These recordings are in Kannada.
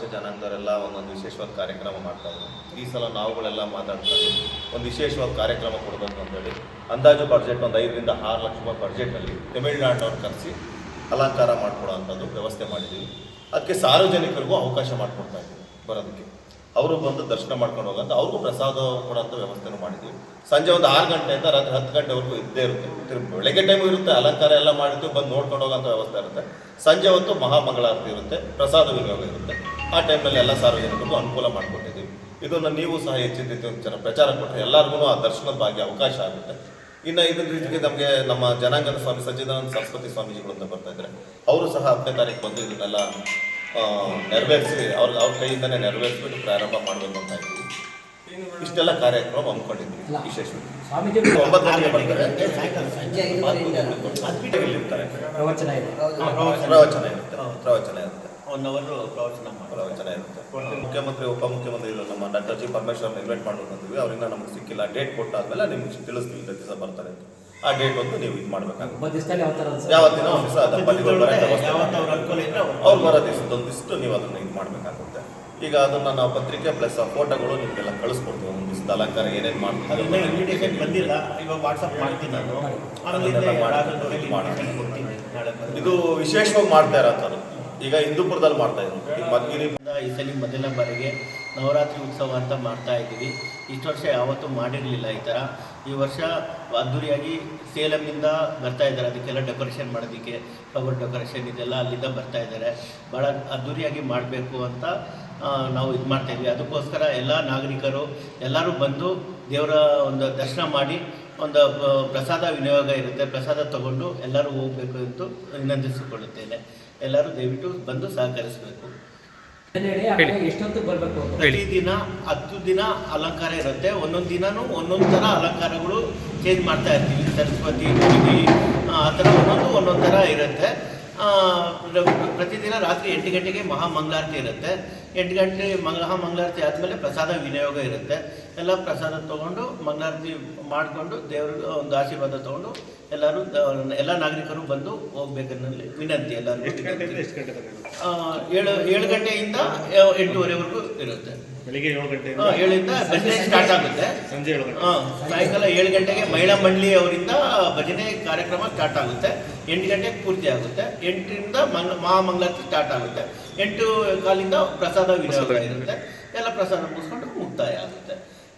ವೈಶ್ಯ ಜನಾಂಗದವರೆಲ್ಲ ಒಂದೊಂದು ವಿಶೇಷವಾದ ಕಾರ್ಯಕ್ರಮ ಮಾಡ್ತಾ ಇದ್ರು. ಈ ಸಲ ನಾವುಗಳೆಲ್ಲ ಮಾತಾಡ್ತಾ ಇದ್ವಿ. ಒಂದು ವಿಶೇಷವಾದ ಕಾರ್ಯಕ್ರಮ ಕೊಡಬೇಕು ಅಂತೇಳಿ ಅಂದಾಜು ಬಡ್ಜೆಟ್ ಒಂದು ಐದರಿಂದ ಆರು ಲಕ್ಷ ರೂಪಾಯಿ ಬಡ್ಜೆಟಲ್ಲಿ ತಮಿಳುನಾಡಿನವ್ರು ಕರೆಸಿ ಅಲಂಕಾರ ಮಾಡ್ಕೊಡೋ ಅಂಥದ್ದು ವ್ಯವಸ್ಥೆ ಮಾಡಿದ್ದೀವಿ. ಅದಕ್ಕೆ ಸಾರ್ವಜನಿಕರಿಗೂ ಅವಕಾಶ ಮಾಡಿಕೊಡ್ತಾ ಇದ್ದೀವಿ ಬರೋದಕ್ಕೆ. ಅವರು ಬಂದು ದರ್ಶನ ಮಾಡ್ಕೊಂಡು ಹೋಗಂತ ಅವ್ರಿಗೂ ಪ್ರಸಾದ ಕೊಡೋಂಥ ವ್ಯವಸ್ಥೆನೂ ಮಾಡಿದ್ದೀವಿ. ಸಂಜೆ ಒಂದು ಆರು ಗಂಟೆಯಿಂದ ರಾತ್ರಿ ಹತ್ತು ಗಂಟೆವರೆಗೂ ಇದ್ದೇ ಇರುತ್ತೆ. ಬೆಳಗ್ಗೆ ಟೈಮು ಇರುತ್ತೆ, ಅಲಂಕಾರ ಎಲ್ಲ ಮಾಡಿದ್ದು ಬಂದು ನೋಡ್ಕೊಂಡು ಹೋಗೋಂಥ ವ್ಯವಸ್ಥೆ ಇರುತ್ತೆ. ಸಂಜೆ ಹೊತ್ತು ಮಹಾಮಂಗಳಾರತಿ ಇರುತ್ತೆ, ಪ್ರಸಾದ ವಿನಿಯೋಗ ಇರುತ್ತೆ. ಆ ಟೈಮಲ್ಲಿ ಎಲ್ಲ ಸಾರ್ವಜನಿಕರಿಗೂ ಅನುಕೂಲ ಮಾಡಿಕೊಟ್ಟಿದ್ದೀವಿ. ಇದನ್ನು ನೀವು ಸಹ ಹೆಚ್ಚಿನ ರೀತಿ ಒಂದು ಜನ ಪ್ರಚಾರ ಕೊಟ್ಟರೆ ಎಲ್ಲರಿಗೂ ಆ ದರ್ಶನದ ಭಾಗ್ಯ ಅವಕಾಶ ಆಗುತ್ತೆ. ಇನ್ನು ಇದರ ರೀತಿಗೆ ನಮಗೆ ನಮ್ಮ ಜನಾಂಗದ ಸ್ವಾಮಿ ಸಚ್ಚಿದಾನಂದ ಸರಸ್ವತಿ ಸ್ವಾಮೀಜಿಗಳು ಅಂತ ಬರ್ತಾ ಇದ್ದಾರೆ ಅವರು ಸಹ ಹತ್ತನೇ ತಾರೀಕು ಬಂದು ಇದನ್ನೆಲ್ಲ ನೆರವೇರಿಸಿ ಅವ್ರ ಅವ್ರ ಕೈಯಿಂದನೇ ನೆರವೇರಿಸ್ಬಿಟ್ಟು ಪ್ರಾರಂಭ ಮಾಡಬೇಕು ಅಂತ ಇದ್ದೀವಿ. ಇಷ್ಟೆಲ್ಲ ಕಾರ್ಯಕ್ರಮ ಹಮ್ಮಿಕೊಂಡಿದ್ವಿ ವಿಶೇಷವಾಗಿ ಒಂಬತ್ತು ಗಂಟೆಗೆ ಬರ್ತಾರೆ ಪ್ರವಚನ ಇರುತ್ತೆ ಪ್ರವಚನ ಇರುತ್ತೆ ಒನ್ ಅವರು ಪ್ರವಚನ ಮಾಡಿ ಪ್ರವಚನ ಇರುತ್ತೆ. ಮುಖ್ಯಮಂತ್ರಿ ಉಪಮುಖ್ಯಮಂತ್ರಿ ನಮ್ಮ ಡಾಕ್ಟರ್ ಜಿ ಪರಮೇಶ್ವರ್ ಇನ್ವೈಟ್ ಮಾಡ್ಕೊಂಡು ಬಂದ್ವಿ ಅವ್ರಿಂದ ನಮ್ಗೆ ಸಿಕ್ಕಿಲ್ಲ. ಡೇಟ್ ಕೊಟ್ಟಾದ್ಮೇಲೆ ನಿಮ್ಗೆ ತಿಳಿಸ್ತೀವಿ ಪ್ರತಿ ದಿವಸ ಬರ್ತಾರೆ ಅಂತ. ಆ ಡೇಟ್ ಒಂದು ನೀವು ಇದು ಮಾಡ್ಬೇಕಾಗುತ್ತೆ ಯಾವ ಒಂದು ದಿವಸ ಅವ್ರ ಬರೋ ದಿವಸದೊಂದಿಷ್ಟು ನೀವು ಅದನ್ನ ಇದು ಮಾಡಬೇಕಾಗುತ್ತೆ. ಈಗ ಅದನ್ನ ನಾವು ಪತ್ರಿಕೆ ಪ್ಲಸ್ ಆ ಫೋಟೋಗಳು ನಿಮಗೆಲ್ಲ ಕಳಿಸ್ಕೊಡ್ತೀವಿ. ಒಂದು ದಿವಸದ ಅಲಂಕಾರ ಏನೇನು ಮಾಡ್ತೀವಿ ಇನ್ವಿಟೇಷನ್ ಬಂದಿಲ್ಲ. ಇವಾಗ ವಾಟ್ಸಪ್ ಮಾಡ್ತೀನಿ ನಾನು. ಇದು ವಿಶೇಷವಾಗಿ ಮಾಡ್ತಾ ಇರೋಂಥದ್ದು ಈಗ ಹಿಂದೂಪುರದಲ್ಲಿ ಮಾಡ್ತಾ ಇದ್ದೀವಿ ಮದ್ಗಿರಿ ಈ ಸಲ ಮೊದಲ ಬಾರಿಗೆ ನವರಾತ್ರಿ ಉತ್ಸವ ಅಂತ ಮಾಡ್ತಾ ಇದ್ದೀವಿ. ಇಷ್ಟು ವರ್ಷ ಯಾವತ್ತೂ ಮಾಡಿರಲಿಲ್ಲ ಈ ಥರ. ಈ ವರ್ಷ ಅದ್ದೂರಿಯಾಗಿ ಸೇಲಮಿಂದ ಬರ್ತಾ ಇದ್ದಾರೆ. ಅದಕ್ಕೆಲ್ಲ ಡೆಕೋರೇಷನ್ ಮಾಡೋದಕ್ಕೆ ಫ್ಲವರ್ ಡೆಕೋರೇಷನ್ ಇದೆಲ್ಲ ಅಲ್ಲಿಂದ ಬರ್ತಾ ಇದ್ದಾರೆ. ಭಾಳ ಅದ್ದೂರಿಯಾಗಿ ಮಾಡಬೇಕು ಅಂತ ನಾವು ಇದು ಮಾಡ್ತಾ ಇದ್ವಿ. ಅದಕ್ಕೋಸ್ಕರ ಎಲ್ಲ ನಾಗರಿಕರು ಎಲ್ಲರೂ ಬಂದು ದೇವರ ಒಂದು ದರ್ಶನ ಮಾಡಿ ಒಂದು ಪ್ರಸಾದ ವಿನಿಯೋಗ ಇರುತ್ತೆ. ಪ್ರಸಾದ ತಗೊಂಡು ಎಲ್ಲರೂ ಹೋಗಬೇಕು ಎಂದು ವಿನಂತಿಸಿಕೊಳ್ಳುತ್ತೇನೆ. ಎಲ್ಲರೂ ದಯವಿಟ್ಟು ಬಂದು ಸಹಕರಿಸಬೇಕು. ಎಷ್ಟೊತ್ತು ಬರಬೇಕು ಪ್ರತಿ ದಿನ ಹತ್ತು ದಿನ ಅಲಂಕಾರ ಇರುತ್ತೆ. ಒಂದೊಂದು ದಿನನೂ ಒಂದೊಂದು ಥರ ಅಲಂಕಾರಗಳು ಚೇಂಜ್ ಮಾಡ್ತಾ ಇರ್ತೀವಿ. ಸರಸ್ವತಿ ದೇವಿ ಆ ಥರ ಒಂದೊಂದು ಒಂದೊಂದು ಥರ ಇರುತ್ತೆ. ಪ್ರತಿದಿನ ರಾತ್ರಿ ಎಂಟು ಗಂಟೆಗೆ ಮಹಾಮಂಗಳಾರತಿ ಇರುತ್ತೆ. ಎಂಟು ಗಂಟೆ ಮಹಾಮಂಗಳಾರತಿ ಆದಮೇಲೆ ಪ್ರಸಾದ ವಿನಿಯೋಗ ಇರುತ್ತೆ. ಎಲ್ಲ ಪ್ರಸಾದ ತೊಗೊಂಡು ಮಂಗಳಾರತಿ ಮಾಡಿಕೊಂಡು ದೇವರ ಒಂದು ಆಶೀರ್ವಾದ ತೊಗೊಂಡು ಎಲ್ಲರೂ ಎಲ್ಲ ನಾಗರಿಕರು ಬಂದು ಹೋಗ್ಬೇಕನ್ನಲ್ಲಿ ವಿನಂತಿ ಎಲ್ಲರೂ. ಏಳು ಏಳು ಗಂಟೆಯಿಂದ ಎಂಟೂವರೆವರೆಗೂ ಇರುತ್ತೆ. ಬೆಳಿಗ್ಗೆ ಏಳು ಗಂಟೆ ಆ, ಏಳರಿಂದ ಭಜನೆ ಸ್ಟಾರ್ಟ್ ಆಗುತ್ತೆ. ಸಂಜೆ ಏಳು ಗಂಟೆ. ಸಾಯಂಕಾಲ ಏಳು ಗಂಟೆಗೆ ಮಹಿಳಾ ಮಂಡಳಿ ಅವರಿಂದ ಭಜನೆ ಕಾರ್ಯಕ್ರಮ ಸ್ಟಾರ್ಟ್ ಆಗುತ್ತೆ. ಎಂಟು ಗಂಟೆಗೆ ಪೂರ್ತಿ ಆಗುತ್ತೆ. ಎಂಟರಿಂದ ಮಂಗ ಮಹಾಮಂಗಳಾರತಿ ಸ್ಟಾರ್ಟ್ ಆಗುತ್ತೆ. ಎಂಟು ಕಾಲಿಂದ ಪ್ರಸಾದ ವಿನಿಯೋಗ ಇರುತ್ತೆ. ಎಲ್ಲ ಪ್ರಸಾದ ಮುಗಿಸ್ಕೊಂಡು ಮುಕ್ತಾಯ ಆಗುತ್ತೆ.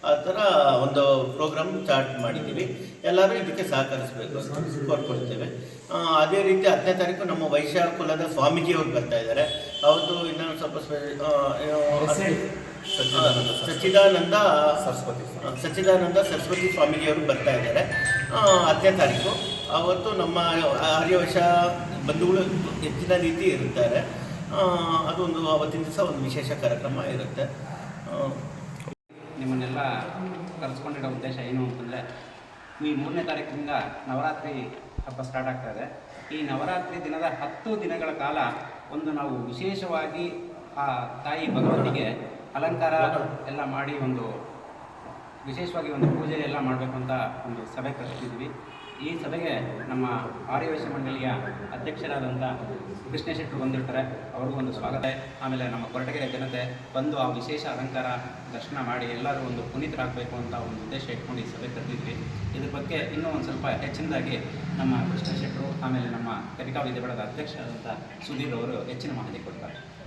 ಆ ಥರ ಒಂದು ಪ್ರೋಗ್ರಾಮ್ ಸ್ಟಾರ್ಟ್ ಮಾಡಿದ್ದೀವಿ. ಎಲ್ಲರೂ ಇದಕ್ಕೆ ಸಹಕರಿಸಬೇಕು. ಕೋರ್ಕೊಳ್ತೇವೆ. ಅದೇ ರೀತಿ ಹತ್ತನೇ ತಾರೀಕು ನಮ್ಮ ವೈಶ್ಯ ಕುಲದ ಸ್ವಾಮೀಜಿಯವರು ಬರ್ತಾ ಇದ್ದಾರೆ. ಅವತ್ತು ಇನ್ನೊಂದು ಸ್ವಲ್ಪ? ಸಚ್ಚಿದಾನಂದ ಸರಸ್ವತಿ ಸಚ್ಚಿದಾನಂದ ಸರಸ್ವತಿ ಸ್ವಾಮೀಜಿಯವರು ಬರ್ತಾ ಇದ್ದಾರೆ. ಹತ್ತನೇ ತಾರೀಕು. ಅವತ್ತು ನಮ್ಮ ಆರ್ಯವಶ ಬಂಧುಗಳು ಹೆಚ್ಚಿನ ರೀತಿ ಇರುತ್ತಾರೆ. ಅದೊಂದು ಅವತ್ತಿನ ದಿವಸ ಒಂದು ವಿಶೇಷ ಕಾರ್ಯಕ್ರಮ ಇರುತ್ತೆ. ನಿಮ್ಮನ್ನೆಲ್ಲ ಕರೆಸ್ಕೊಂಡಿರೋ ಉದ್ದೇಶ ಏನು ಅಂತಂದರೆ, ಈ ಮೂರನೇ ತಾರೀಕಿನಿಂದ ನವರಾತ್ರಿ ಹಬ್ಬ ಸ್ಟಾರ್ಟ್ ಆಗ್ತಾ ಇದೆ. ಈ ನವರಾತ್ರಿ ದಿನದ ಹತ್ತು ದಿನಗಳ ಕಾಲ ಒಂದು ನಾವು ವಿಶೇಷವಾಗಿ ಆ ತಾಯಿ ಭಗವತಿಗೆ ಅಲಂಕಾರ ಎಲ್ಲ ಮಾಡಿ ಒಂದು ವಿಶೇಷವಾಗಿ ಒಂದು ಪೂಜೆ ಎಲ್ಲ ಮಾಡಬೇಕು ಅಂತ ಒಂದು ಸಭೆ ಕರೆಸಿದ್ವಿ ಈ ಸಭೆಗೆ ನಮ್ಮ ಆರ್ಯವೇಶ ಮಂಡಳಿಯ ಅಧ್ಯಕ್ಷರಾದಂಥ ಕೃಷ್ಣ ಶೆಟ್ಟರು ಬಂದಿರ್ತಾರೆ. ಅವ್ರಿಗೂ ಒಂದು ಸ್ವಾಗತ. ಆಮೇಲೆ ನಮ್ಮ ಕೊರಟಗೆರೆ ಜನತೆ ಬಂದು ಆ ವಿಶೇಷ ಅಲಂಕಾರ, ದರ್ಶನ ಮಾಡಿ ಎಲ್ಲರೂ ಒಂದು ಪುನೀತರಾಗಬೇಕು ಅಂತ ಒಂದು ಉದ್ದೇಶ ಇಟ್ಕೊಂಡು ಈ ಸಭೆ ಕರೆದಿದ್ವಿ. ಇದ್ರ ಬಗ್ಗೆ ಇನ್ನೂ ಒಂದು ಸ್ವಲ್ಪ ಹೆಚ್ಚಿನದಾಗಿ ನಮ್ಮ ಕೃಷ್ಣ ಶೆಟ್ಟರು ಆಮೇಲೆ ನಮ್ಮ ಕರಿಕಾ ವಿದ್ಯಾಪೀಠದ ಅಧ್ಯಕ್ಷರಾದಂಥ ಸುಧೀರ್ ಅವರು ಹೆಚ್ಚಿನ ಮಾಹಿತಿ ಕೊಡ್ತಾರೆ.